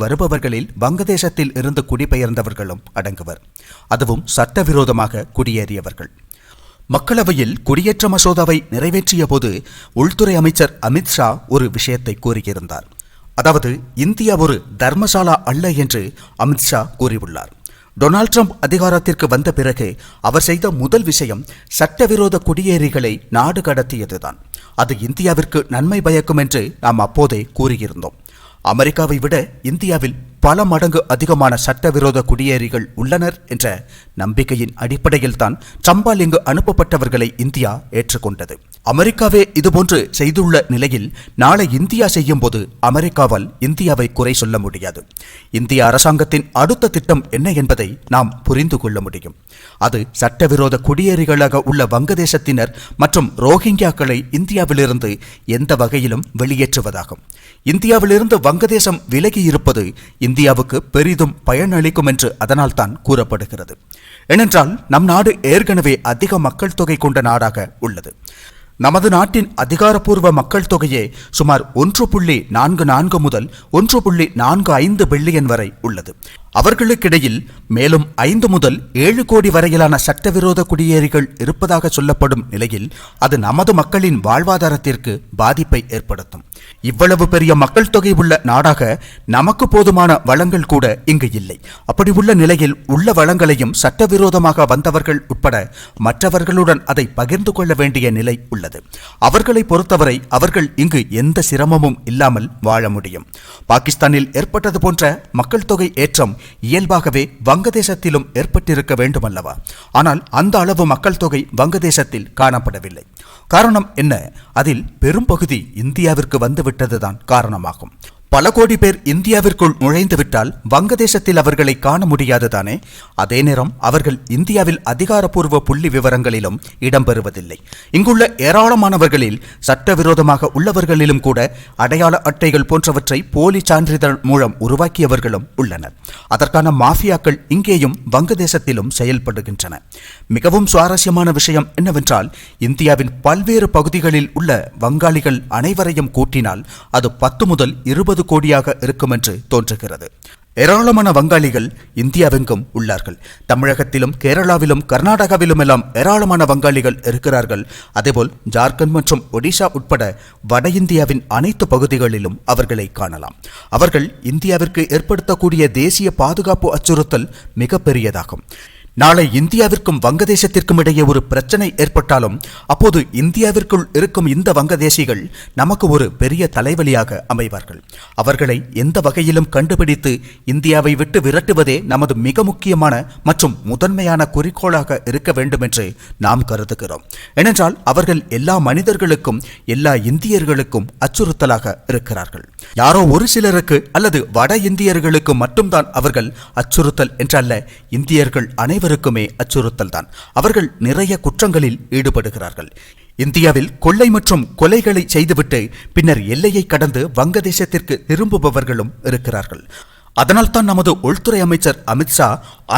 வருபவர்களில் வங்கதேசத்தில் இருந்து குடிபெயர்ந்தவர்களும் அடங்குவர். அதுவும் சட்டவிரோதமாக குடியேறியவர்கள். மக்களவையில் குடியேற்ற மசோதாவை நிறைவேற்றிய போது உள்துறை அமைச்சர் அமித்ஷா ஒரு விஷயத்தை கூறியிருந்தார். அதாவது இந்தியா ஒரு தர்மசாலா அல்ல என்று அமித்ஷா கூறியுள்ளார். டொனால்ட் ட்ரம்ப் அதிகாரத்திற்கு வந்த பிறகு அவர் செய்த முதல் விஷயம் சட்டவிரோத குடியேறிகளை நாடு கடத்தியதுதான். அது இந்தியாவிற்கு நன்மை பயக்கும் என்று நாம் அப்போதே கூறியிருந்தோம். அமெரிக்காவை விட இந்தியாவில் பல மடங்கு அதிகமான சட்டவிரோத குடியேறிகள் உள்ளனர் என்ற நம்பிக்கையின் அடிப்படையில்தான் சம்பால் இங்கு அனுப்பப்பட்டவர்களை இந்தியா ஏற்றுக்கொண்டது. அமெரிக்காவே இதுபோன்று செய்துள்ள நிலையில் நாளை இந்தியா செய்யும் போது அமெரிக்காவால் இந்தியாவை குறை சொல்ல முடியாது. இந்திய அரசாங்கத்தின் அடுத்த திட்டம் என்ன என்பதை நாம் புரிந்து கொள்ள முடியும். அது சட்டவிரோத குடியேறிகளாக உள்ள வங்கதேசத்தினர் மற்றும் ரோஹிங்கியாக்களை இந்தியாவிலிருந்து எந்த வகையிலும் வெளியேற்றுவதாகும். இந்தியாவிலிருந்து வங்கதேசம் விலகி இருப்பது இந்தியாவுக்கு பெரிதும் பயனளிக்கும் என்று அதனால்தான் கூறப்படுகிறது. ஏனென்றால் நம் நாடு ஏற்கனவே அதிக மக்கள் தொகை கொண்ட நாடாக உள்ளது. நமது நாட்டின் அதிகாரப்பூர்வ மக்கள் தொகையே சுமார் ஒன்று புள்ளி நான்கு நான்கு முதல் ஒன்று புள்ளி நான்கு ஐந்து பில்லியன் வரை உள்ளது. அவர்களுக்கிடையில் மேலும் ஐந்து முதல் ஏழு கோடி வரையிலான சட்டவிரோத குடியேறிகள் இருப்பதாக சொல்லப்படும் நிலையில் அது நமது மக்களின் வாழ்வாதாரத்திற்கு பாதிப்பை ஏற்படுத்தும். இவ்வளவு பெரிய மக்கள் தொகை உள்ள நாடாக நமக்கு போதுமான வளங்கள் கூட இங்கு இல்லை. அப்படி உள்ள நிலையில் உள்ள வளங்களையும் சட்டவிரோதமாக வந்தவர்கள் உட்பட மற்றவர்களுடன் அதை பகிர்ந்து கொள்ள வேண்டிய நிலை உள்ளது. அவர்களை பொறுத்தவரை அவர்கள் இங்கு எந்த சிரமமும் இல்லாமல் வாழ முடியும். பாகிஸ்தானில் ஏற்பட்டது போன்ற மக்கள் தொகை ஏற்றம் இயல்பாகவே வங்கதேசத்திலும் ஏற்பட்டிருக்க வேண்டுமல்லவா? ஆனால் அந்த அளவு மக்கள் தொகை வங்கதேசத்தில் காணப்படவில்லை. காரணம் என்ன? அதில் பெரும்பகுதி இந்தியாவிற்கு வந்துவிட்டதுதான் காரணமாகும். பல கோடி பேர் இந்தியாவிற்குள் நுழைந்துவிட்டால் வங்கதேசத்தில் அவர்களை காண முடியாதுதானே? அதே நேரம் அவர்கள் இந்தியாவில் அதிகாரப்பூர்வ புள்ளி விவரங்களிலும் இடம்பெறுவதில்லை. இங்குள்ள ஏராளமானவர்களில் சட்டவிரோதமாக உள்ளவர்களிலும் கூட அடையாள அட்டைகள் போன்றவற்றை போலி சான்றிதழ் மூலம் உருவாக்கியவர்களும் உள்ளனர். அதற்கான மாஃபியாக்கள் இங்கேயும் வங்கதேசத்திலும் செயல்படுகின்றன. மிகவும் சுவாரஸ்யமான விஷயம் என்னவென்றால் இந்தியாவின் பல்வேறு பகுதிகளில் உள்ள வங்காளிகள் அனைவரையும் கூட்டினால் அது பத்து முதல் இருபது கோடியாக இருக்கும் என்று தோன்றுகிறது. ஏராளமான வங்காளிகள் இந்தியாவெங்கும் உள்ளார்கள். தமிழகத்திலும் கேரளாவிலும் கர்நாடகாவிலும் எல்லாம் ஏராளமான வங்காளிகள் இருக்கிறார்கள். அதேபோல் ஜார்க்கண்ட் மற்றும் ஒடிஷா உட்பட வட இந்தியாவின் அனைத்து பகுதிகளிலும் அவர்களை காணலாம். அவர்கள் இந்தியாவிற்கு ஏற்படுத்தக்கூடிய தேசிய பாதுகாப்பு அச்சுறுத்தல் மிகப்பெரியதாகும். நாளை இந்தியாவிற்கும் வங்கதேசத்திற்கும் இடையே ஒரு பிரச்சனை ஏற்பட்டாலும் அப்போது இந்தியாவிற்குள் இருக்கும் இந்த வங்கதேசிகள் நமக்கு ஒரு பெரிய தலைவலியாக அமைவார்கள். அவர்களை எந்த வகையிலும் கண்டுபிடித்து இந்தியாவை விட்டு விரட்டுவதே நமது மிக முக்கியமான மற்றும் முதன்மையான குறிக்கோளாக இருக்க வேண்டும் என்று நாம் கருதுகிறோம். ஏனென்றால் அவர்கள் எல்லா மனிதர்களுக்கும் எல்லா இந்தியர்களுக்கும் அச்சுறுத்தலாக இருக்கிறார்கள். யாரோ ஒரு சிலருக்கு அல்லது வட இந்தியர்களுக்கு மட்டும்தான் அவர்கள் அச்சுறுத்தல் என்றல்ல இந்தியர்கள் அனைவருக்குமே அச்சுறுத்தல் தான் அவர்கள் நிறைய குற்றங்களில் ஈடுபடுகிறார்கள். இந்தியாவில் கொள்ளை மற்றும் கொலைகளை செய்துவிட்டு பின்னர் எல்லையை கடந்து வங்கதேசத்திற்கு திரும்புபவர்களும் இருக்கிறார்கள். அதனால்தான் நமது உள்துறை அமைச்சர் அமித்ஷா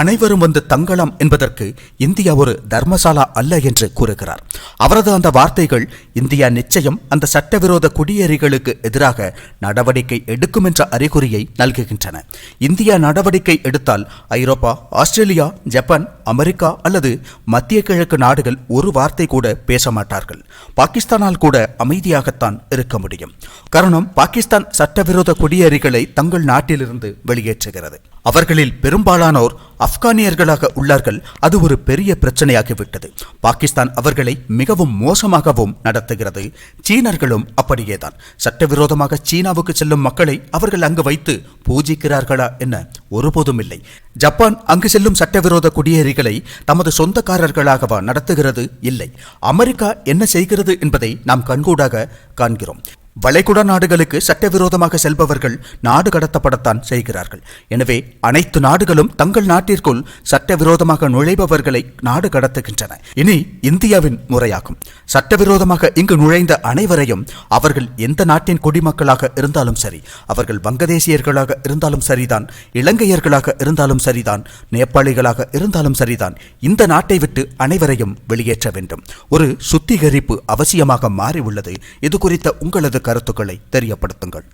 அனைவரும் வந்து தங்கலாம் என்பதற்கு இந்தியா ஒரு தர்மசாலா அல்ல என்று கூறுகிறார். அவரது அந்த வார்த்தைகள் இந்தியா நிச்சயம் அந்த சட்டவிரோத குடியேறிகளுக்கு எதிராக நடவடிக்கை எடுக்கும் என்ற அறிகுறியை நல்குகின்றன. இந்தியா நடவடிக்கை எடுத்தால் ஐரோப்பா ஆஸ்திரேலியா ஜப்பான் அமெரிக்கா அல்லது மத்திய கிழக்கு நாடுகள் ஒரு வார்த்தை கூட பேச மாட்டார்கள். பாகிஸ்தானால் கூட அமைதியாகத்தான் இருக்க முடியும். காரணம் பாகிஸ்தான் சட்டவிரோத குடியேறிகளை தங்கள் நாட்டிலிருந்து வெளியேற்றுகிறது. அவர்களில் பெரும்பாலானோர் ஆப்கானியர்களாக உள்ளார்கள். அது ஒரு பெரிய பிரச்சனையாகிவிட்டது. பாகிஸ்தான் அவர்களை மிகவும் மோசமாகவும் நடத்துகிறது. சீனர்களும் அப்படியேதான். சட்டவிரோதமாக சீனாவுக்கு செல்லும் மக்களை அவர்கள் அங்கு வைத்து பூஜிக்கிறார்களா என ஒருபோதும் இல்லை. ஜப்பான் அங்கு செல்லும் சட்டவிரோத குடியேறிகளை தமது சொந்தக்காரர்களாகவா நடத்துகிறது? இல்லை. அமெரிக்கா என்ன செய்கிறது என்பதை நாம் கண்கூடாக காண்கிறோம். வளைகுடா நாடுகளுக்கு சட்டவிரோதமாக செல்பவர்கள் நாடு கடத்தப்படத்தான் செய்கிறார்கள். எனவே அனைத்து நாடுகளும் தங்கள் நாட்டிற்குள் சட்டவிரோதமாக நுழைபவர்களை நாடு கடத்துகின்றன. இனி இந்தியாவின் முறையாகும். சட்டவிரோதமாக இங்கு நுழைந்த அனைவரையும் அவர்கள் எந்த நாட்டின் குடிமக்களாக இருந்தாலும் சரி அவர்கள் வங்கதேசியர்களாக இருந்தாலும் சரிதான் இலங்கையர்களாக இருந்தாலும் சரிதான் நேபாளிகளாக இருந்தாலும் சரிதான் இந்த நாட்டை விட்டு அனைவரையும் வெளியேற்ற வேண்டும். ஒரு சுத்திகரிப்பு அவசியமாக மாறி உள்ளது இது குறித்த உங்களது கருத்துக்களை தெரியப்படுத்துங்கள்.